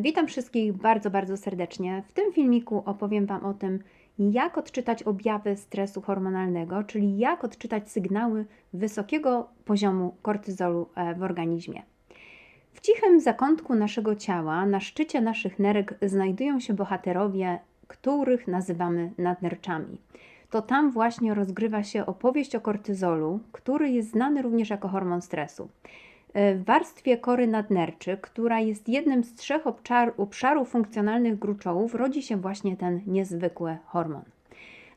Witam wszystkich bardzo, bardzo serdecznie. W tym filmiku opowiem Wam o tym, jak odczytać objawy stresu hormonalnego, czyli jak odczytać sygnały wysokiego poziomu kortyzolu e, w organizmie. W cichym zakątku naszego ciała, na szczycie naszych nerek, znajdują się bohaterowie, których nazywamy nadnerczami. To tam właśnie rozgrywa się opowieść o kortyzolu, który jest znany również jako hormon stresu. E, W warstwie kory nadnerczy, która jest jednym z trzech obszar, obszarów funkcjonalnych gruczołów, rodzi się właśnie ten niezwykły hormon.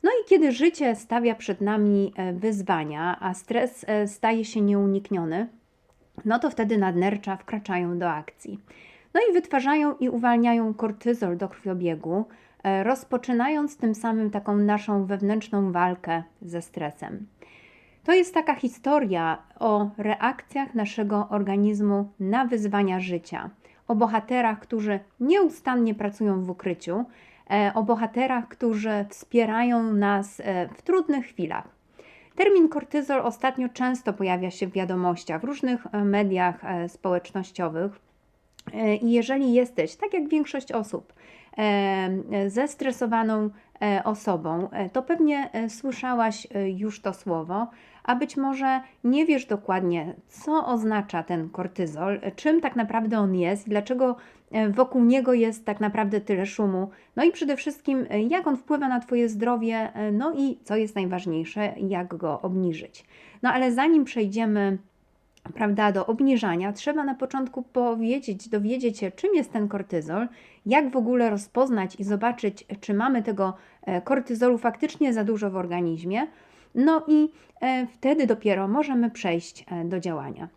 No i kiedy życie stawia przed nami e, wyzwania, a stres e, staje się nieunikniony, no to wtedy nadnercza wkraczają do akcji. No i wytwarzają i uwalniają kortyzol do krwiobiegu, e, rozpoczynając tym samym taką naszą wewnętrzną walkę ze stresem. To jest taka historia o reakcjach naszego organizmu na wyzwania życia, o bohaterach, którzy nieustannie pracują w ukryciu, e, o bohaterach, którzy wspierają nas e, w trudnych chwilach. Termin kortyzol ostatnio często pojawia się w wiadomościach, w różnych e, mediach społecznościowych. I jeżeli jesteś, tak jak większość osób, zestresowaną osobą, e, to pewnie e, słyszałaś e, już to słowo, a być może nie wiesz dokładnie, co oznacza ten kortyzol, e, czym tak naprawdę on jest, dlaczego e, wokół niego jest tak naprawdę tyle szumu, no i przede wszystkim, e, jak on wpływa na Twoje zdrowie, e, no i co jest najważniejsze, jak go obniżyć. No ale zanim przejdziemy prawda, do obniżania, trzeba na początku powiedzieć, dowiedzieć się, czym jest ten kortyzol, jak w ogóle rozpoznać i zobaczyć, czy mamy tego e, kortyzolu faktycznie za dużo w organizmie. No i e, wtedy dopiero możemy przejść e, do działania.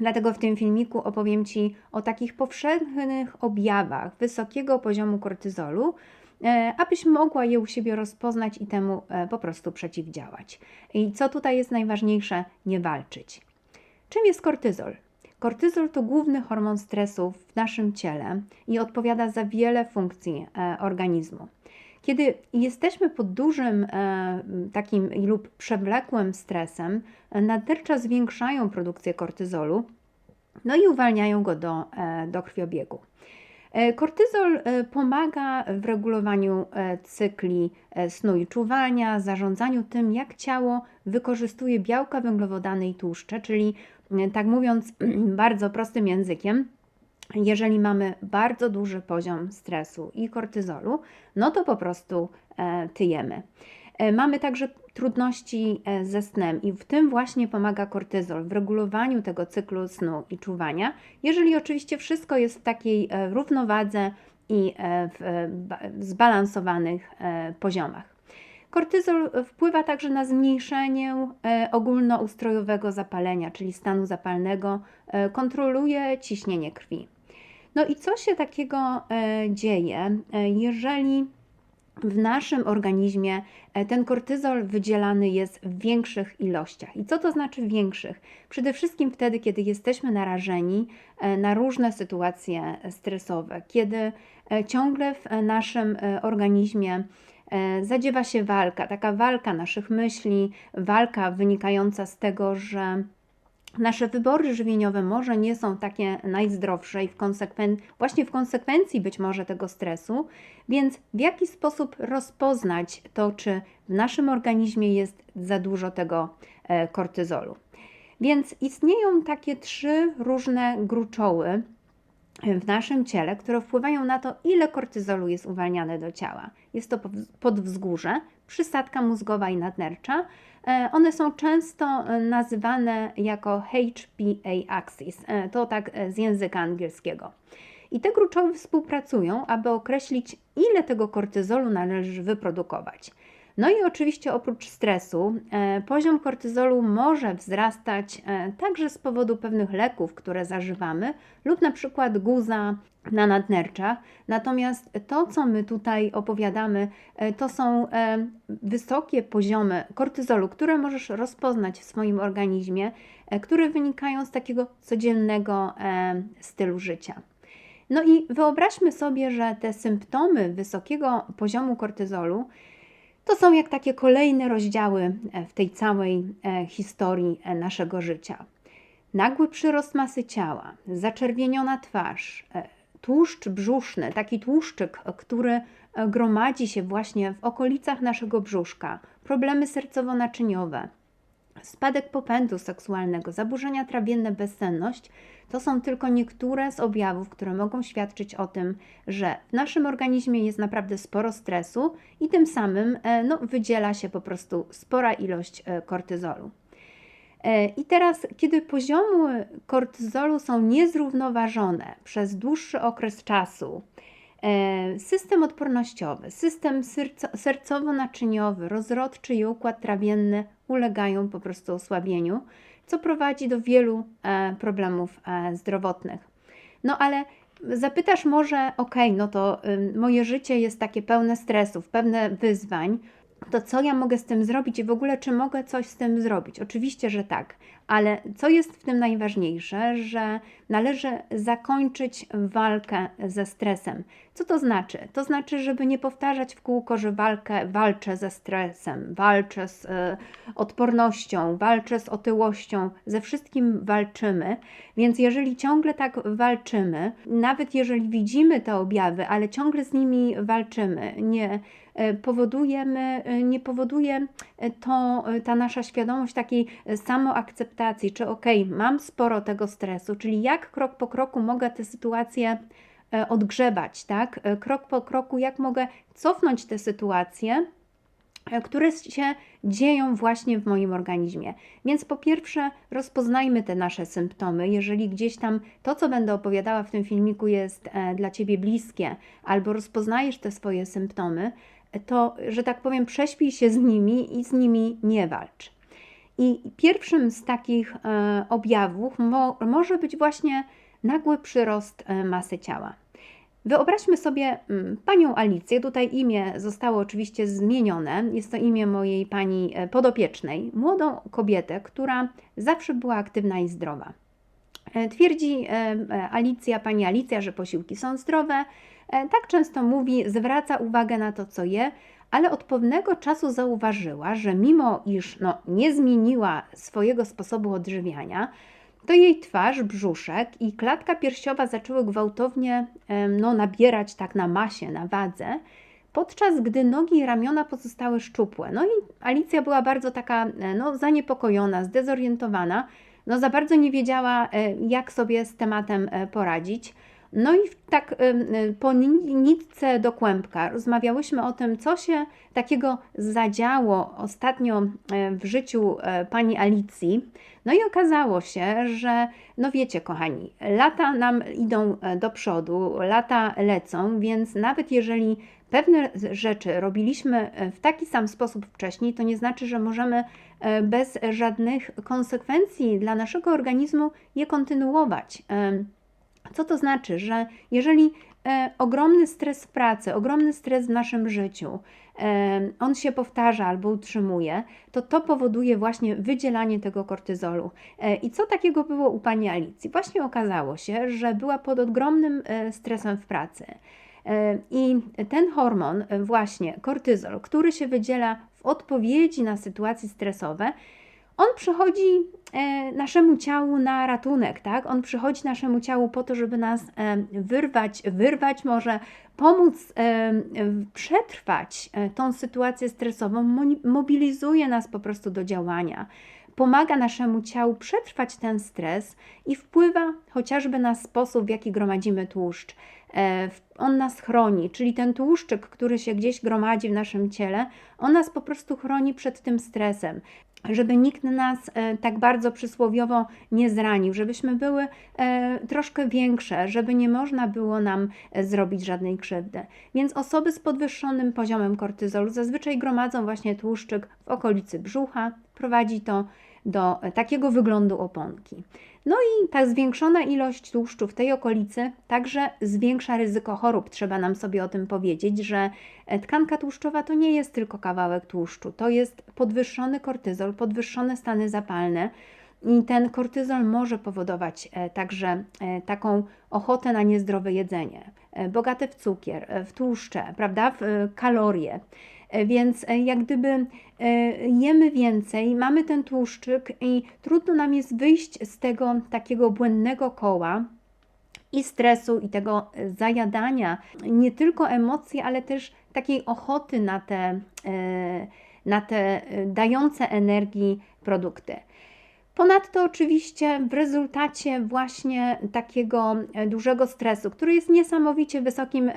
Dlatego w tym filmiku opowiem Ci o takich powszechnych objawach wysokiego poziomu kortyzolu, abyś mogła je u siebie rozpoznać i temu po prostu przeciwdziałać. I co tutaj jest najważniejsze, nie walczyć. Czym jest kortyzol? Kortyzol to główny hormon stresu w naszym ciele i odpowiada za wiele funkcji e, organizmu. Kiedy jesteśmy pod dużym e, takim lub przewlekłym stresem, nadnercza zwiększają produkcję kortyzolu, no i uwalniają go do, e, do krwiobiegu. E, Kortyzol e, pomaga w regulowaniu e, cykli snu i czuwania, zarządzaniu tym, jak ciało wykorzystuje białka, węglowodany i tłuszcze, czyli tak mówiąc bardzo prostym językiem, jeżeli mamy bardzo duży poziom stresu i kortyzolu, no to po prostu tyjemy. E, Mamy także trudności e, ze snem i w tym właśnie pomaga kortyzol, w regulowaniu tego cyklu snu i czuwania, jeżeli oczywiście wszystko jest w takiej e, równowadze i w ba- w zbalansowanych poziomach. Kortyzol wpływa także na zmniejszenie ogólnoustrojowego zapalenia, czyli stanu zapalnego, kontroluje ciśnienie krwi. No i co się takiego dzieje, jeżeli w naszym organizmie e, ten kortyzol wydzielany jest w większych ilościach. I co to znaczy większych? Przede wszystkim wtedy, kiedy jesteśmy narażeni e, na różne sytuacje stresowe, kiedy e, ciągle w e, naszym e, organizmie e, zadziewa się walka, taka walka naszych myśli, walka wynikająca z tego, że nasze wybory żywieniowe może nie są takie najzdrowsze i w konsekwen- właśnie w konsekwencji być może tego stresu, więc w jaki sposób rozpoznać to, czy w naszym organizmie jest za dużo tego e, kortyzolu? Więc istnieją takie trzy różne gruczoły w naszym ciele, które wpływają na to, ile kortyzolu jest uwalniane do ciała. Jest to podwzgórze, przysadka mózgowa i nadnercza. E, One są często e, nazywane jako HPA axis, e, to tak z języka angielskiego. I te gruczoły współpracują, aby określić, ile tego kortyzolu należy wyprodukować. No i oczywiście oprócz stresu, e, poziom kortyzolu może wzrastać e, także z powodu pewnych leków, które zażywamy, lub na przykład guza na nadnerczach. Natomiast to, co my tutaj opowiadamy, e, to są wysokie poziomy kortyzolu, które możesz rozpoznać w swoim organizmie, które wynikają z takiego codziennego stylu życia. No i wyobraźmy sobie, że te symptomy wysokiego poziomu kortyzolu to są jak takie kolejne rozdziały e, w tej całej e, historii e, naszego życia. Nagły przyrost masy ciała, zaczerwieniona twarz, tłuszcz brzuszny, taki tłuszczyk, który gromadzi się właśnie w okolicach naszego brzuszka, problemy sercowo-naczyniowe, spadek popędu seksualnego, zaburzenia trawienne, bezsenność, to są tylko niektóre z objawów, które mogą świadczyć o tym, że w naszym organizmie jest naprawdę sporo stresu i tym samym e, no, wydziela się po prostu spora ilość e, kortyzolu. E, I teraz, kiedy poziomy kortyzolu są niezrównoważone przez dłuższy okres czasu, system odpornościowy, system sercowo-naczyniowy, rozrodczy i układ trawienny ulegają po prostu osłabieniu co prowadzi do wielu e, problemów e, zdrowotnych. No ale zapytasz może, ok, no to moje życie jest takie pełne stresów, pełne wyzwań, to co ja mogę z tym zrobić i w ogóle czy mogę coś z tym zrobić? Oczywiście, że tak, ale co jest w tym najważniejsze, że należy zakończyć walkę ze stresem. Co to znaczy? To znaczy, żeby nie powtarzać w kółko, że walkę, walczę ze stresem, walczę z y, odpornością, walczę z otyłością, ze wszystkim walczymy. Więc jeżeli ciągle tak walczymy, nawet jeżeli widzimy te objawy, ale ciągle z nimi walczymy, nie e, powodujemy, e, nie powoduje to ta nasza świadomość takiej samoakceptacji, czy ok, mam sporo tego stresu, czyli jak krok po kroku mogę tę sytuację E, odgrzebać, tak? E, krok po kroku, jak mogę cofnąć te sytuacje, e, które się dzieją właśnie w moim organizmie. Więc po pierwsze, rozpoznajmy te nasze symptomy. Jeżeli gdzieś tam to, co będę opowiadała w tym filmiku, jest dla ciebie bliskie, albo rozpoznajesz te swoje symptomy, to, że tak powiem, prześpij się z nimi i z nimi nie walcz. I pierwszym z takich objawów mo może być właśnie nagły przyrost e, masy ciała. Wyobraźmy sobie mm, panią Alicję. Tutaj imię zostało oczywiście zmienione. Jest to imię mojej pani e, podopiecznej, młodą kobietę, która zawsze była aktywna i zdrowa. E, twierdzi Alicja, pani Alicja, że posiłki są zdrowe. Tak często mówi, zwraca uwagę na to, co je, ale od pewnego czasu zauważyła, że mimo iż no, nie zmieniła swojego sposobu odżywiania, to jej twarz, brzuszek i klatka piersiowa zaczęły gwałtownie no, nabierać tak na masie, na wadze, podczas gdy nogi i ramiona pozostały szczupłe. No i Alicja była bardzo taka e, no, zaniepokojona, zdezorientowana, no, za bardzo nie wiedziała, e, jak sobie z tematem e, poradzić. No i tak po nitce do kłębka rozmawiałyśmy o tym, co się takiego zadziało ostatnio w życiu pani Alicji. No i okazało się, że, no wiecie, kochani, lata nam idą e, do przodu, lata lecą, więc nawet jeżeli pewne rzeczy robiliśmy e, w taki sam sposób wcześniej, to nie znaczy, że możemy e, bez żadnych konsekwencji dla naszego organizmu je kontynuować. Co to znaczy, że jeżeli ogromny stres w pracy, ogromny stres w naszym życiu, on się powtarza albo utrzymuje, to to powoduje właśnie wydzielanie tego kortyzolu. E, I co takiego było u pani Alicji? Właśnie okazało się, że była pod ogromnym e, stresem w pracy. E, I ten hormon, właśnie kortyzol, który się wydziela w odpowiedzi na sytuacje stresowe, on przychodzi e, naszemu ciału na ratunek, tak? On przychodzi naszemu ciału po to, żeby nas e, wyrwać, wyrwać może, pomóc e, przetrwać tą sytuację stresową, mobilizuje nas po prostu do działania. Pomaga naszemu ciału przetrwać ten stres i wpływa chociażby na sposób, w jaki gromadzimy tłuszcz. On nas chroni, czyli ten tłuszczyk, który się gdzieś gromadzi w naszym ciele, on nas po prostu chroni przed tym stresem żeby nikt nas e, tak bardzo przysłowiowo nie zranił, żebyśmy były e, troszkę większe, żeby nie można było nam e, zrobić żadnej krzywdy. Więc osoby z podwyższonym poziomem kortyzolu zazwyczaj gromadzą właśnie tłuszczyk w okolicy brzucha, prowadzi to do takiego wyglądu oponki. No i ta zwiększona ilość tłuszczu w tej okolicy także zwiększa ryzyko chorób. Trzeba nam sobie o tym powiedzieć, że tkanka tłuszczowa to nie jest tylko kawałek tłuszczu, to jest podwyższony kortyzol, podwyższone stany zapalne. I ten kortyzol może powodować e, także e, taką ochotę na niezdrowe jedzenie, e, bogate w cukier, w tłuszcze, prawda, w kalorie. E, więc e, jak gdyby e, jemy więcej, mamy ten tłuszczyk i trudno nam jest wyjść z tego takiego błędnego koła, i stresu, i tego zajadania, nie tylko emocji, ale też takiej ochoty na te, na te dające energii produkty. Ponadto, oczywiście, w rezultacie właśnie takiego dużego stresu, który jest niesamowicie wysokim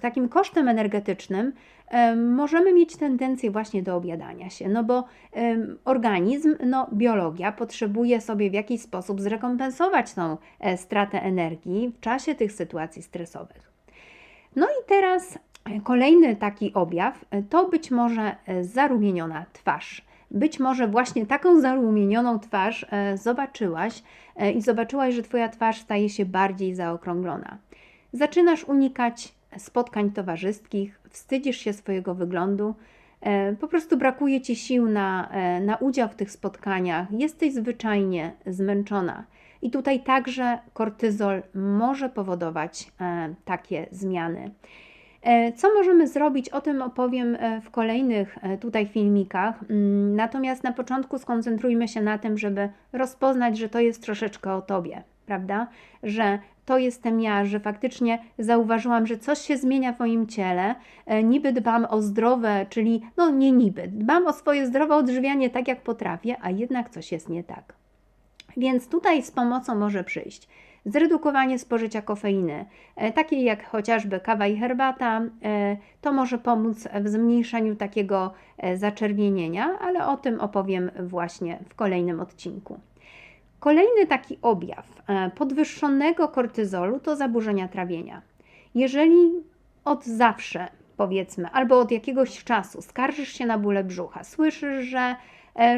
takim kosztem energetycznym, możemy mieć tendencję właśnie do objadania się, no bo organizm, no biologia potrzebuje sobie w jakiś sposób zrekompensować tą e, stratę energii w czasie tych sytuacji stresowych. No i teraz e, kolejny taki objaw e, to być może zarumieniona twarz. Być może właśnie taką zarumienioną twarz zobaczyłaś i zobaczyłaś, że Twoja twarz staje się bardziej zaokrąglona. Zaczynasz unikać spotkań towarzyskich, wstydzisz się swojego wyglądu, e, po prostu brakuje ci sił na, e, na udział w tych spotkaniach, jesteś zwyczajnie zmęczona. I tutaj także kortyzol może powodować e, takie zmiany. Co możemy zrobić? O tym opowiem w kolejnych tutaj filmikach. Mm, natomiast na początku skoncentrujmy się na tym, żeby rozpoznać, że to jest troszeczkę o tobie, prawda? Że to jestem ja, że faktycznie zauważyłam, że coś się zmienia w moim ciele. E, niby dbam o zdrowe, czyli no nie niby, dbam o swoje zdrowe odżywianie tak jak potrafię, a jednak coś jest nie tak. Więc tutaj z pomocą może przyjść zredukowanie spożycia kofeiny, e, takiej jak chociażby kawa i herbata, e, to może pomóc w zmniejszeniu takiego zaczerwienienia, ale o tym opowiem właśnie w kolejnym odcinku. Kolejny taki objaw e, podwyższonego kortyzolu to zaburzenia trawienia. Jeżeli od zawsze, powiedzmy, albo od jakiegoś czasu skarżysz się na bóle brzucha, słyszysz, że, e,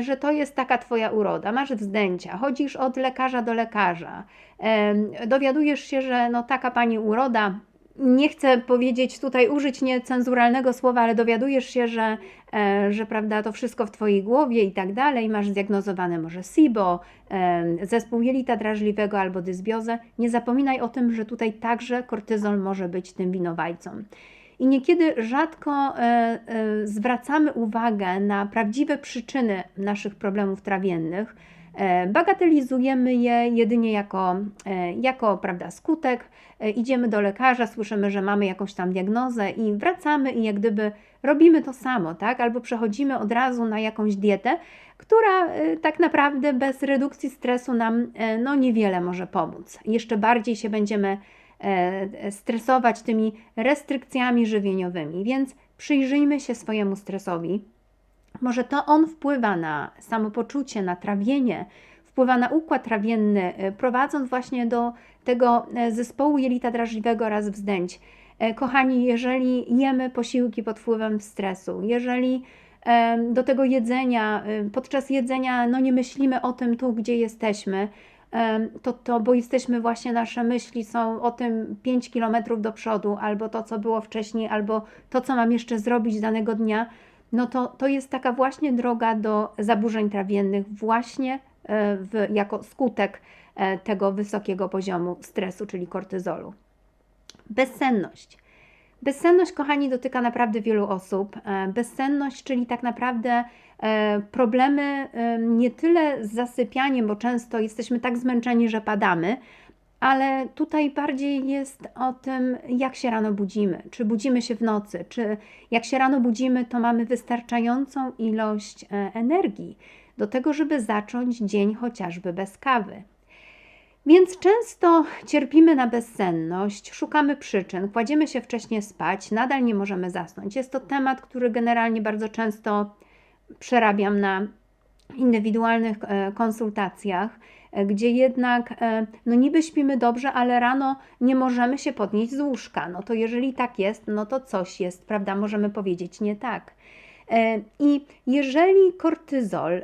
że to jest taka Twoja uroda, masz wzdęcia, chodzisz od lekarza do lekarza, dowiadujesz się, że no taka Pani uroda nie chcę powiedzieć tutaj, użyć niecenzuralnego słowa, ale dowiadujesz się, że, e, że prawda, to wszystko w Twojej głowie i tak dalej, masz zdiagnozowane może SIBO, e, zespół jelita drażliwego albo dysbiozę, nie zapominaj o tym, że tutaj także kortyzol może być tym winowajcą. I niekiedy rzadko e, zwracamy uwagę na prawdziwe przyczyny naszych problemów trawiennych, E, bagatelizujemy je jedynie jako, e, jako prawda, skutek. E, idziemy do lekarza, słyszymy, że mamy jakąś tam diagnozę i wracamy i jak gdyby robimy to samo, tak? Albo przechodzimy od razu na jakąś dietę, która tak naprawdę bez redukcji stresu nam no, niewiele może pomóc. Jeszcze bardziej się będziemy stresować tymi restrykcjami żywieniowymi, więc przyjrzyjmy się swojemu stresowi może to on wpływa na samopoczucie, na trawienie, wpływa na układ trawienny, e, prowadząc właśnie do tego e, zespołu jelita drażliwego oraz wzdęć. E, kochani, jeżeli jemy posiłki pod wpływem stresu, jeżeli do tego jedzenia, podczas jedzenia no nie myślimy o tym tu, gdzie jesteśmy, to, to bo jesteśmy właśnie, nasze myśli są o tym 5 kilometrów do przodu, albo to, co było wcześniej, albo to, co mam jeszcze zrobić danego dnia, no to, to jest taka właśnie droga do zaburzeń trawiennych, właśnie e, w, jako skutek e, tego wysokiego poziomu stresu, czyli kortyzolu. Bezsenność. Bezsenność, kochani, dotyka naprawdę wielu osób. E, bezsenność, czyli tak naprawdę problemy nie tyle z zasypianiem, bo często jesteśmy tak zmęczeni, że padamy, ale tutaj bardziej jest o tym, jak się rano budzimy. Czy budzimy się w nocy, czy jak się rano budzimy, to mamy wystarczającą ilość e, energii do tego, żeby zacząć dzień chociażby bez kawy. Więc często cierpimy na bezsenność, szukamy przyczyn, kładziemy się wcześniej spać, nadal nie możemy zasnąć. Jest to temat, który generalnie bardzo często przerabiam na indywidualnych e, konsultacjach E, gdzie jednak e, no niby śpimy dobrze, ale rano nie możemy się podnieść z łóżka. No to jeżeli tak jest, no to coś jest, prawda, możemy powiedzieć nie tak. E, I jeżeli kortyzol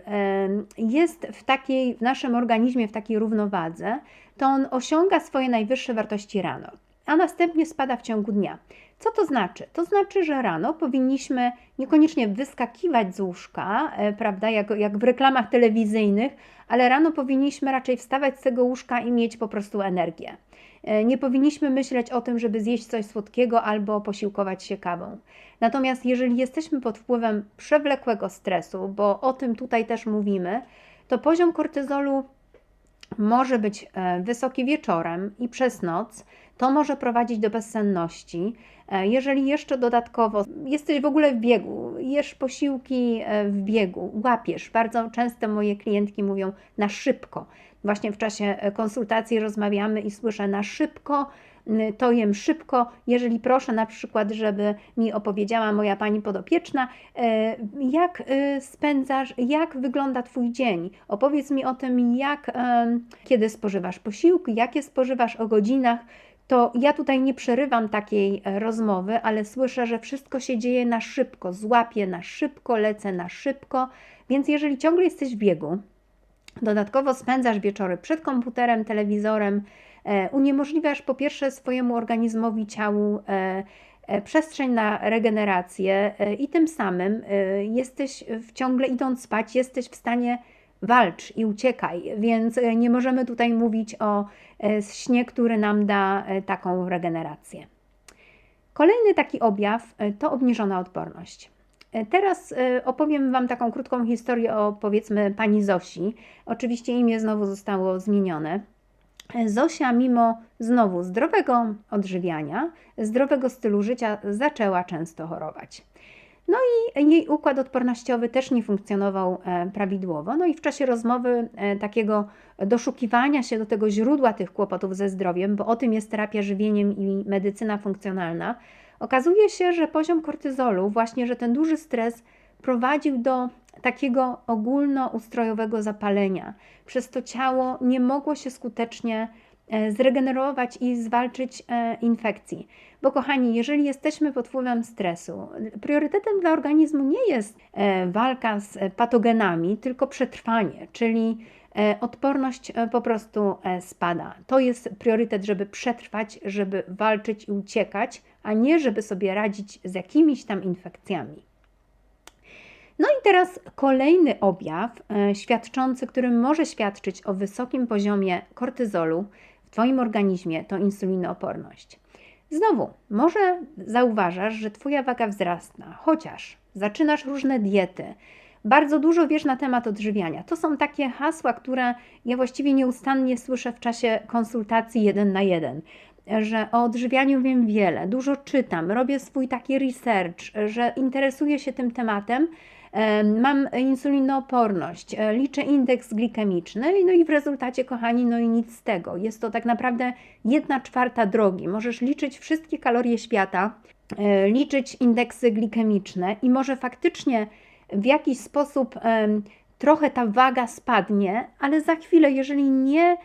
jest w takiej, w naszym organizmie w takiej równowadze, to on osiąga swoje najwyższe wartości rano, a następnie spada w ciągu dnia. Co to znaczy? To znaczy, że rano powinniśmy niekoniecznie wyskakiwać z łóżka, prawda, jak, jak w reklamach telewizyjnych, ale rano powinniśmy raczej wstawać z tego łóżka i mieć po prostu energię. E, nie powinniśmy myśleć o tym, żeby zjeść coś słodkiego albo posiłkować się kawą. Natomiast jeżeli jesteśmy pod wpływem przewlekłego stresu, bo o tym tutaj też mówimy, to poziom kortyzolu może być e, wysoki wieczorem i przez noc, to może prowadzić do bezsenności. E, Jeżeli jeszcze dodatkowo jesteś w ogóle w biegu, jesz posiłki w biegu, łapiesz, bardzo często moje klientki mówią na szybko. Właśnie w czasie e, konsultacji rozmawiamy i słyszę na szybko, to jem szybko. Jeżeli proszę na przykład, żeby mi opowiedziała moja pani podopieczna, e, jak y, spędzasz, jak wygląda Twój dzień. Opowiedz mi o tym, jak, kiedy spożywasz posiłki, jakie spożywasz o godzinach. To ja tutaj nie przerywam takiej e, rozmowy, ale słyszę, że wszystko się dzieje na szybko, złapię na szybko, lecę na szybko. Więc jeżeli ciągle jesteś w biegu, Dodatkowo spędzasz wieczory przed komputerem, telewizorem, e, uniemożliwiasz po pierwsze swojemu organizmowi, ciału e, e, przestrzeń na regenerację i tym samym jesteś w ciągle idąc spać, jesteś w stanie walcz i uciekaj, więc nie możemy tutaj mówić o śnie, który nam da taką regenerację. Kolejny taki objaw to obniżona odporność. Teraz e, opowiem Wam taką krótką historię o powiedzmy pani Zosi. Oczywiście imię znowu zostało zmienione. Zosia, mimo znowu zdrowego odżywiania, zdrowego stylu życia, zaczęła często chorować. No i jej układ odpornościowy też nie funkcjonował e, prawidłowo. No i w czasie rozmowy e, takiego doszukiwania się do tego źródła tych kłopotów ze zdrowiem, bo o tym jest terapia żywieniem i medycyna funkcjonalna, okazuje się, że poziom kortyzolu, właśnie, że ten duży stres prowadził do takiego ogólnoustrojowego zapalenia. Przez to ciało nie mogło się skutecznie e, zregenerować i zwalczyć e, infekcji. Bo kochani, jeżeli jesteśmy pod wpływem stresu, priorytetem dla organizmu nie jest e, walka z patogenami, tylko przetrwanie, czyli odporność po prostu spada. To jest priorytet, żeby przetrwać, żeby walczyć i uciekać, a nie żeby sobie radzić z jakimiś tam infekcjami. No i teraz kolejny objaw e, świadczący, który może świadczyć o wysokim poziomie kortyzolu w Twoim organizmie, to insulinooporność. Znowu, może zauważasz, że Twoja waga wzrasta, chociaż zaczynasz różne diety, bardzo dużo wiesz na temat odżywiania. To są takie hasła, które ja właściwie nieustannie słyszę w czasie konsultacji jeden na jeden że o odżywianiu wiem wiele, dużo czytam, robię swój taki research, że interesuję się tym tematem, em, mam insulinooporność, e, liczę indeks glikemiczny, no i w rezultacie, kochani, no i nic z tego. Jest to tak naprawdę jedna czwarta drogi. Możesz liczyć wszystkie kalorie świata, e, liczyć indeksy glikemiczne i może faktycznie w jakiś sposób trochę ta waga spadnie, ale za chwilę, jeżeli nie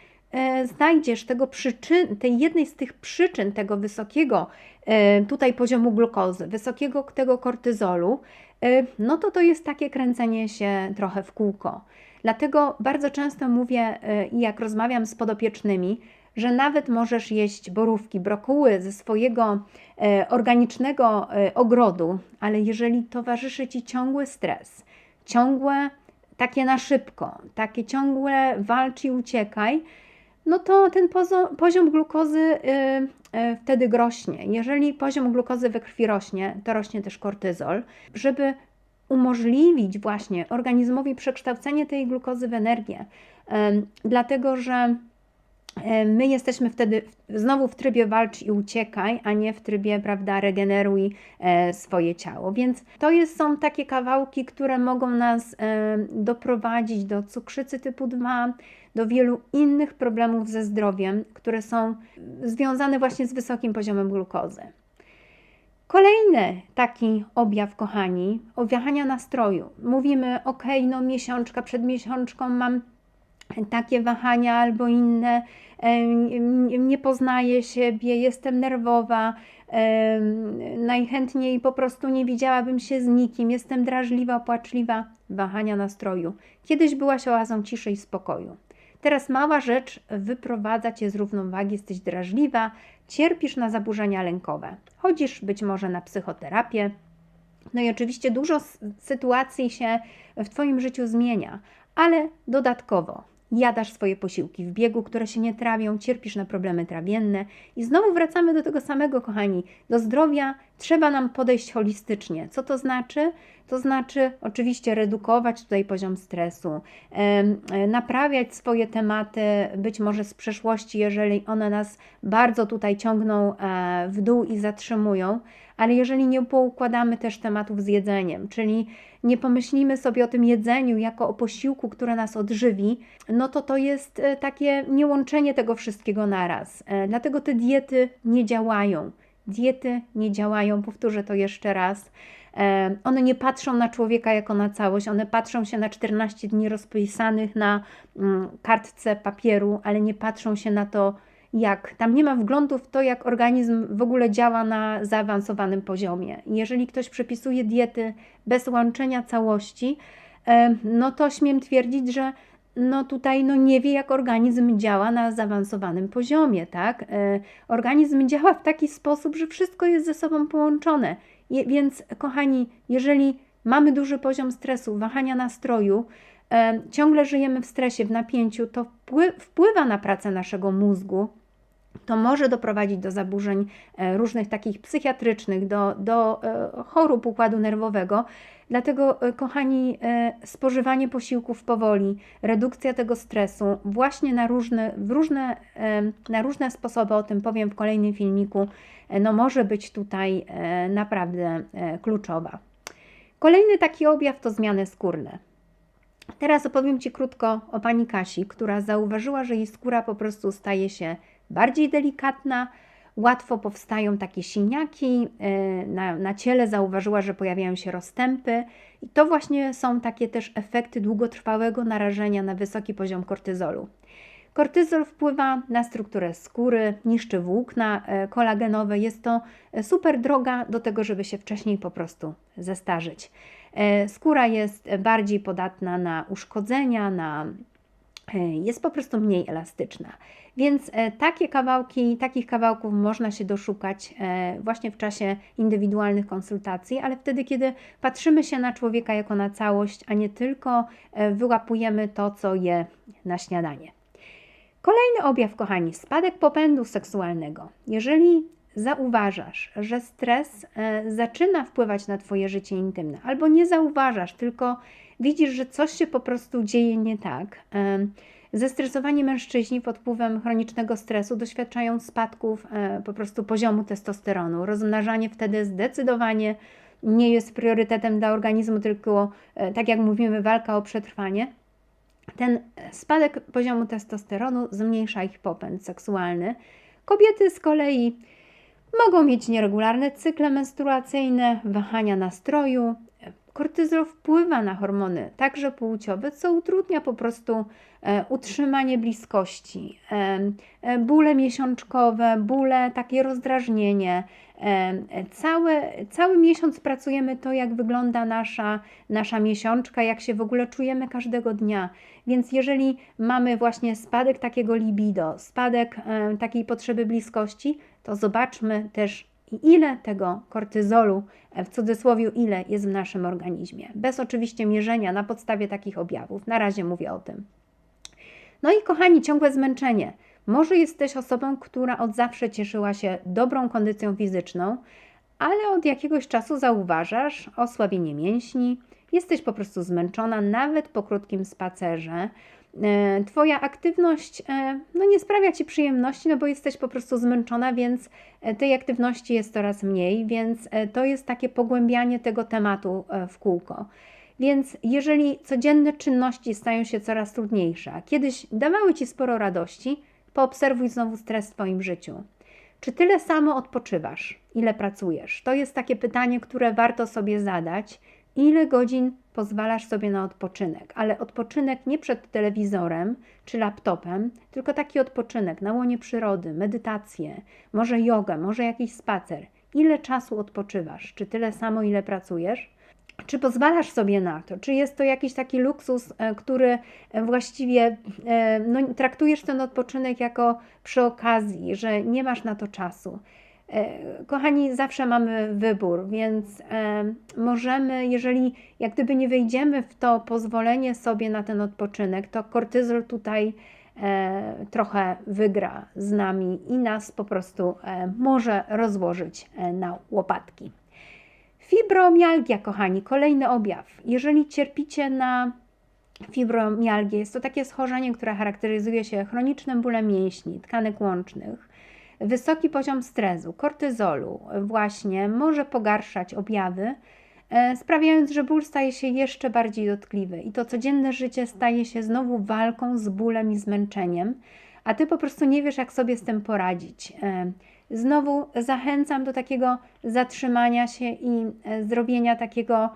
znajdziesz tego przyczyn, tej jednej z tych przyczyn tego wysokiego e, tutaj poziomu glukozy, wysokiego tego kortyzolu, e, no to to jest takie kręcenie się trochę w kółko. Dlatego bardzo często mówię, e, i jak rozmawiam z podopiecznymi, że nawet możesz jeść borówki, brokuły ze swojego e, organicznego e, ogrodu, ale jeżeli towarzyszy Ci ciągły stres, ciągłe takie na szybko, takie ciągłe walcz i uciekaj, no to ten poziom glukozy y, y, wtedy rośnie. Jeżeli poziom glukozy we krwi rośnie, to rośnie też kortyzol, żeby umożliwić właśnie organizmowi przekształcenie tej glukozy w energię. Ym, Dlatego, że my jesteśmy wtedy znowu w trybie walcz i uciekaj, a nie w trybie, prawda, regeneruj e, swoje ciało. Więc to jest, są takie kawałki, które mogą nas e, doprowadzić do cukrzycy typu 2, do wielu innych problemów ze zdrowiem, które są związane właśnie z wysokim poziomem glukozy. Kolejny taki objaw, kochani, wahania nastroju. Mówimy, ok, no miesiączka przed miesiączką mam takie wahania albo inne, em, nie poznaję siebie, jestem nerwowa, em, najchętniej po prostu nie widziałabym się z nikim, jestem drażliwa, płaczliwa, wahania nastroju. Kiedyś byłaś oazą ciszy i spokoju. Teraz mała rzecz wyprowadza cię z równowagi, jesteś drażliwa, cierpisz na zaburzenia lękowe. Chodzisz być może na psychoterapię. No i oczywiście dużo sytuacji się w Twoim życiu zmienia, ale dodatkowo jadasz swoje posiłki w biegu, które się nie trawią, cierpisz na problemy trawienne i znowu wracamy do tego samego, kochani, do zdrowia trzeba nam podejść holistycznie. Co to znaczy? To znaczy oczywiście redukować tutaj poziom stresu, e, naprawiać swoje tematy, być może z przeszłości, jeżeli one nas bardzo tutaj ciągną e, w dół i zatrzymują, ale jeżeli nie poukładamy też tematów z jedzeniem, czyli nie pomyślimy sobie o tym jedzeniu jako o posiłku, które nas odżywi, no to to jest e, takie niełączenie tego wszystkiego naraz. Dlatego te diety nie działają. Diety nie działają, powtórzę to jeszcze raz. E, One nie patrzą na człowieka jako na całość, one patrzą się na 14 dni rozpisanych na mm, kartce papieru, ale nie patrzą się na to, jak. Tam nie ma wglądu w to, jak organizm w ogóle działa na zaawansowanym poziomie. Jeżeli ktoś przepisuje diety bez łączenia całości, e, no to śmiem twierdzić, że no tutaj no nie wie, jak organizm działa na zaawansowanym poziomie, tak? E, Organizm działa w taki sposób, że wszystko jest ze sobą połączone. Więc, kochani, jeżeli mamy duży poziom stresu, wahania nastroju, e, ciągle żyjemy w stresie, w napięciu, to wpły- wpływa na pracę naszego mózgu, to może doprowadzić do zaburzeń e, różnych takich psychiatrycznych, do, do e, chorób układu nerwowego. Dlatego, e, kochani, spożywanie posiłków powoli, redukcja tego stresu, właśnie na różne, w różne, na różne sposoby, o tym powiem w kolejnym filmiku, no może być tutaj naprawdę kluczowa. Kolejny taki objaw to zmiany skórne. Teraz opowiem Ci krótko o pani Kasi, która zauważyła, że jej skóra po prostu staje się bardziej delikatna, łatwo powstają takie siniaki, e, na, na ciele zauważyła, że pojawiają się rozstępy i to właśnie są takie też efekty długotrwałego narażenia na wysoki poziom kortyzolu. Kortyzol wpływa na strukturę skóry, niszczy włókna e, kolagenowe. Jest to e, super droga do tego, żeby się wcześniej po prostu zestarzyć. Skóra jest bardziej podatna na uszkodzenia, na jest po prostu mniej elastyczna. Więc e, takie kawałki, takich kawałków można się doszukać e, właśnie w czasie indywidualnych konsultacji, ale wtedy, kiedy patrzymy się na człowieka jako na całość, a nie tylko e, wyłapujemy to, co je na śniadanie. Kolejny objaw, kochani, spadek popędu seksualnego. Jeżeli zauważasz, że stres e, zaczyna wpływać na Twoje życie intymne, albo nie zauważasz, tylko widzisz, że coś się po prostu dzieje nie tak. Zestresowani mężczyźni pod wpływem chronicznego stresu doświadczają spadków e, po prostu poziomu testosteronu. Rozmnażanie wtedy zdecydowanie nie jest priorytetem dla organizmu, tylko e, tak jak mówimy, walka o przetrwanie. Ten spadek poziomu testosteronu zmniejsza ich popęd seksualny. Kobiety z kolei mogą mieć nieregularne cykle menstruacyjne, wahania nastroju. Kortyzol wpływa na hormony, także płciowe, co utrudnia po prostu e, utrzymanie bliskości. E, e, bóle miesiączkowe, bóle, takie rozdrażnienie. Cały, cały miesiąc pracujemy to, jak wygląda nasza, nasza miesiączka, jak się w ogóle czujemy każdego dnia. Więc jeżeli mamy właśnie spadek takiego libido, spadek takiej potrzeby bliskości, to zobaczmy też, ile tego kortyzolu, e, w cudzysłowie, ile jest w naszym organizmie. Bez oczywiście mierzenia na podstawie takich objawów. Na razie mówię o tym. No i kochani, ciągłe zmęczenie. Może jesteś osobą, która od zawsze cieszyła się dobrą kondycją fizyczną, ale od jakiegoś czasu zauważasz osłabienie mięśni, jesteś po prostu zmęczona nawet po krótkim spacerze. E, Twoja aktywność e, no, nie sprawia Ci przyjemności, no bo jesteś po prostu zmęczona, więc e, tej aktywności jest coraz mniej, więc to jest takie pogłębianie tego tematu w kółko. Więc jeżeli codzienne czynności stają się coraz trudniejsze, a kiedyś dawały Ci sporo radości, poobserwuj znowu stres w Twoim życiu. Czy tyle samo odpoczywasz? Ile pracujesz? To jest takie pytanie, które warto sobie zadać. Ile godzin pozwalasz sobie na odpoczynek? Ale odpoczynek nie przed telewizorem czy laptopem, tylko taki odpoczynek na łonie przyrody, medytację, może jogę, może jakiś spacer. Ile czasu odpoczywasz? Czy tyle samo, ile pracujesz? Czy pozwalasz sobie na to? Czy jest to jakiś taki luksus, e, który e, właściwie e, no, traktujesz ten odpoczynek jako przy okazji, że nie masz na to czasu? E, Kochani, zawsze mamy wybór, więc e, możemy, jeżeli jak gdyby nie wejdziemy w to pozwolenie sobie na ten odpoczynek, to kortyzol tutaj e, trochę wygra z nami i nas po prostu może rozłożyć na łopatki. Fibromialgia, kochani, kolejny objaw. Jeżeli cierpicie na fibromialgię, jest to takie schorzenie, które charakteryzuje się chronicznym bólem mięśni, tkanek łącznych. Wysoki poziom stresu, kortyzolu właśnie może pogarszać objawy, e, sprawiając, że ból staje się jeszcze bardziej dotkliwy i to codzienne życie staje się znowu walką z bólem i zmęczeniem, a ty po prostu nie wiesz, jak sobie z tym poradzić. E, Znowu zachęcam do takiego zatrzymania się i e, zrobienia takiego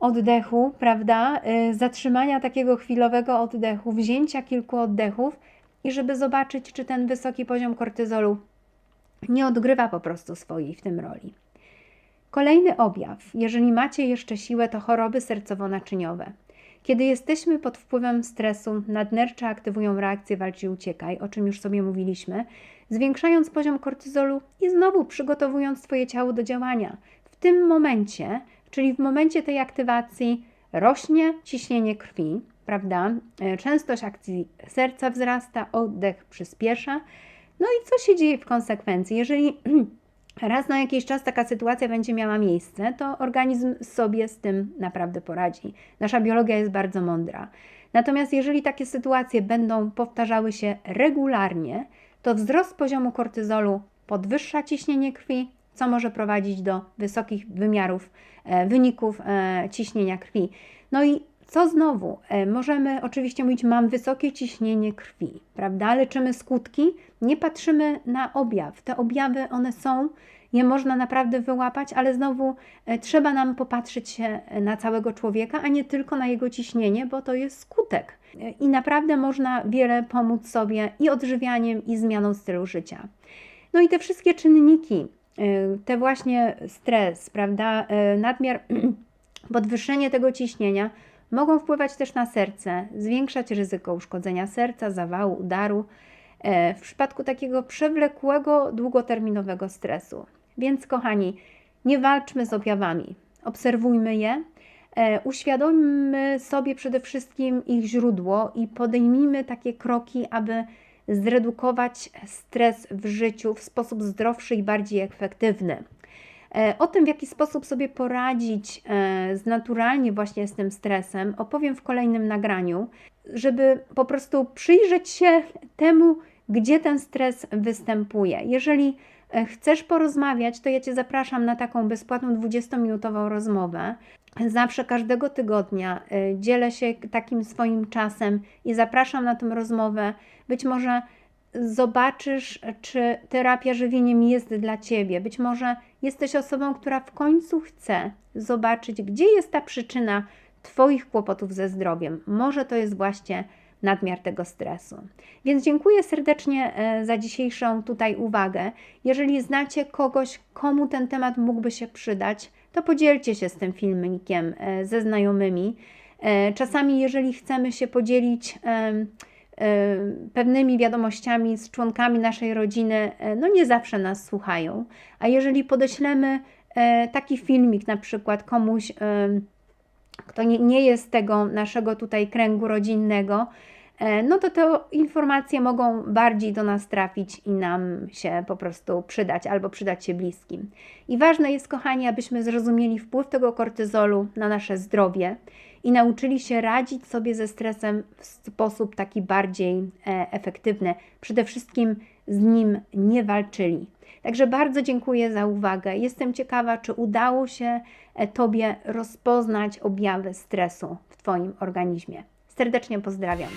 oddechu, prawda? Zatrzymania takiego chwilowego oddechu, wzięcia kilku oddechów i żeby zobaczyć, czy ten wysoki poziom kortyzolu nie odgrywa po prostu swojej w tym roli. Kolejny objaw, jeżeli macie jeszcze siłę, to choroby sercowo-naczyniowe. Kiedy jesteśmy pod wpływem stresu, nadnercze aktywują reakcję walcz i uciekaj, o czym już sobie mówiliśmy, zwiększając poziom kortyzolu i znowu przygotowując Twoje ciało do działania. W tym momencie, czyli w momencie tej aktywacji, rośnie ciśnienie krwi, prawda? E, Częstość akcji serca wzrasta, oddech przyspiesza. No i co się dzieje w konsekwencji? Jeżeli raz na jakiś czas taka sytuacja będzie miała miejsce, to organizm sobie z tym naprawdę poradzi. Nasza biologia jest bardzo mądra. Natomiast jeżeli takie sytuacje będą powtarzały się regularnie, to wzrost poziomu kortyzolu podwyższa ciśnienie krwi, co może prowadzić do wysokich wymiarów e, wyników e, ciśnienia krwi. No i co znowu? E, Możemy oczywiście mówić, mam wysokie ciśnienie krwi, prawda? Leczymy skutki, nie patrzymy na objaw. Te objawy, one są, je można naprawdę wyłapać, ale znowu e, trzeba nam popatrzeć się na całego człowieka, a nie tylko na jego ciśnienie, bo to jest skutek. E, I naprawdę można wiele pomóc sobie i odżywianiem, i zmianą stylu życia. No i te wszystkie czynniki, te właśnie stres, prawda, nadmiar, podwyższenie tego ciśnienia mogą wpływać też na serce, zwiększać ryzyko uszkodzenia serca, zawału, udaru e, w przypadku takiego przewlekłego, długoterminowego stresu. Więc, kochani, nie walczmy z objawami, obserwujmy je, e, uświadommy sobie przede wszystkim ich źródło i podejmijmy takie kroki, aby zredukować stres w życiu w sposób zdrowszy i bardziej efektywny. E, O tym, w jaki sposób sobie poradzić e, z naturalnie właśnie z tym stresem, opowiem w kolejnym nagraniu, żeby po prostu przyjrzeć się temu, gdzie ten stres występuje. Jeżeli e, chcesz porozmawiać, to ja Cię zapraszam na taką bezpłatną 20-minutową rozmowę. Zawsze każdego tygodnia dzielę się takim swoim czasem i zapraszam na tę rozmowę. Być może zobaczysz, czy terapia żywieniem jest dla Ciebie. Być może jesteś osobą, która w końcu chce zobaczyć, gdzie jest ta przyczyna Twoich kłopotów ze zdrowiem. Może to jest właśnie nadmiar tego stresu. Więc dziękuję serdecznie e, za dzisiejszą tutaj uwagę. Jeżeli znacie kogoś, komu ten temat mógłby się przydać, to podzielcie się z tym filmikiem e, ze znajomymi. E, Czasami, jeżeli chcemy się podzielić pewnymi wiadomościami z członkami naszej rodziny, e, no nie zawsze nas słuchają. A jeżeli podeślemy e, taki filmik na przykład komuś, kto nie, nie jest tego naszego tutaj kręgu rodzinnego, e, no to te informacje mogą bardziej do nas trafić i nam się po prostu przydać albo przydać się bliskim. I ważne jest, kochani, abyśmy zrozumieli wpływ tego kortyzolu na nasze zdrowie i nauczyli się radzić sobie ze stresem w sposób taki bardziej e, efektywny. Przede wszystkim z nim nie walczyli. Także bardzo dziękuję za uwagę. Jestem ciekawa, czy udało się e, Tobie rozpoznać objawy stresu w Twoim organizmie. Serdecznie pozdrawiam.